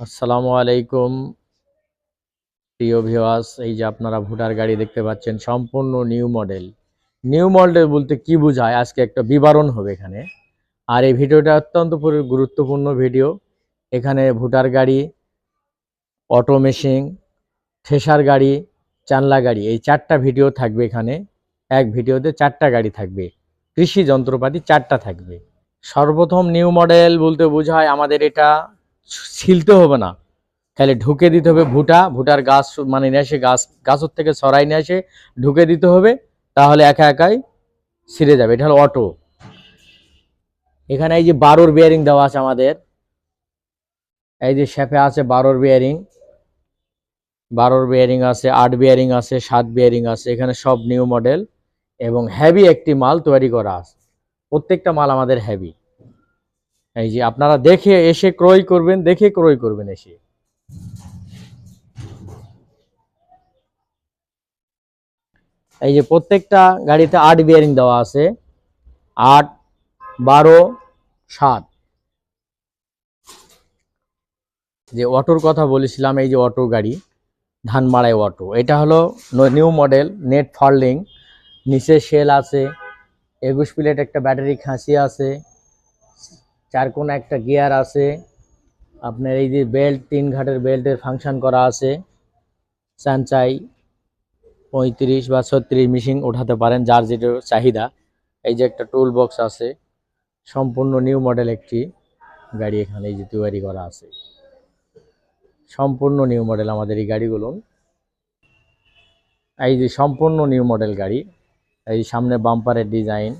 আসসালামু আলাইকুম। প্রিয় ভিওয়াস এই যে আপনারা ভোটার গাড়ি দেখতে পাচ্ছেন, সম্পূর্ণ নিউ মডেল। নিউ মডেল বলতে কি বোঝায়? আজকে একটা বিবরণ হবে এখানে। আর এই ভিডিওটা অত্যন্ত গুরুত্বপূর্ণ ভিডিও। এখানে ভোটার গাড়ি, অটো মেশিন, ঠেসার গাড়ি, চানলা গাড়ি, এই চারটা ভিডিও থাকবে এখানে। এক ভিডিওতে চারটা গাড়ি থাকবে। কৃষি যন্ত্রপাতি চারটা থাকবে। সর্বপ্রথম নিউ মডেল বলতে বোঝায় আমাদের এটা ছিলতে হবে না। খালি ঢুকে দিতে হবে ভুটা, ভুটার গাছ মানে নিয়ে এসে গাছ, গাছের থেকে সরাই নিয়ে এসে ঢুকে দিতে হবে, তাহলে একা একাই ছিঁড়ে যাবে। এটা হলো অটো এখানে এই যে বারোর বিয়ারিং দেওয়া আছে আমাদের। এই যে শেপে আছে বারোর বিয়ারিং বারোর বিয়ারিং আছে, আট বিয়ারিং আছে, সাত বিয়ারিং আছে, এখানে সব নিউ মডেল এবং হ্যাভি একটি মাল তৈরি করা আছে। প্রত্যেকটা মাল আমাদের হেভি এই যে আপনারা দেখে এসে ক্রয় করবেন, দেখে ক্রয় করবেন এসে। এই যে প্রত্যেকটা গাড়িতে আট বিয়ারিং দেওয়া আছে। আট, বারো, সাত। যে অটোর কথা বলেছিলাম, এই যে অটো গাড়ি, ধানমাড়াই অটো। এটা হলো নিউ মডেল নেট ফল্ডিং নিচে শেল আছে, একুশ প্লেট একটা ব্যাটারি খাঁসি আছে। চার কোনা একটা গিয়ার আছে। আপনার এই যে বেল্ট, তিন ঘাটের বেল্টের ফাংশন করা আছে। চাই পঁয়ত্রিশ বা ছত্রিশ মিশিং ওঠাতে পারেন যার যেটা চাহিদা। এই যে একটা টুল বক্স আছে। সম্পূর্ণ নিউ মডেল একটি গাড়ি এখানে এই যে তৈরি করা আছে। সম্পূর্ণ নিউ মডেল আমাদের এই গাড়িগুলো। এই যে সম্পূর্ণ নিউ মডেল গাড়ি। এই সামনে বাম্পারের ডিজাইন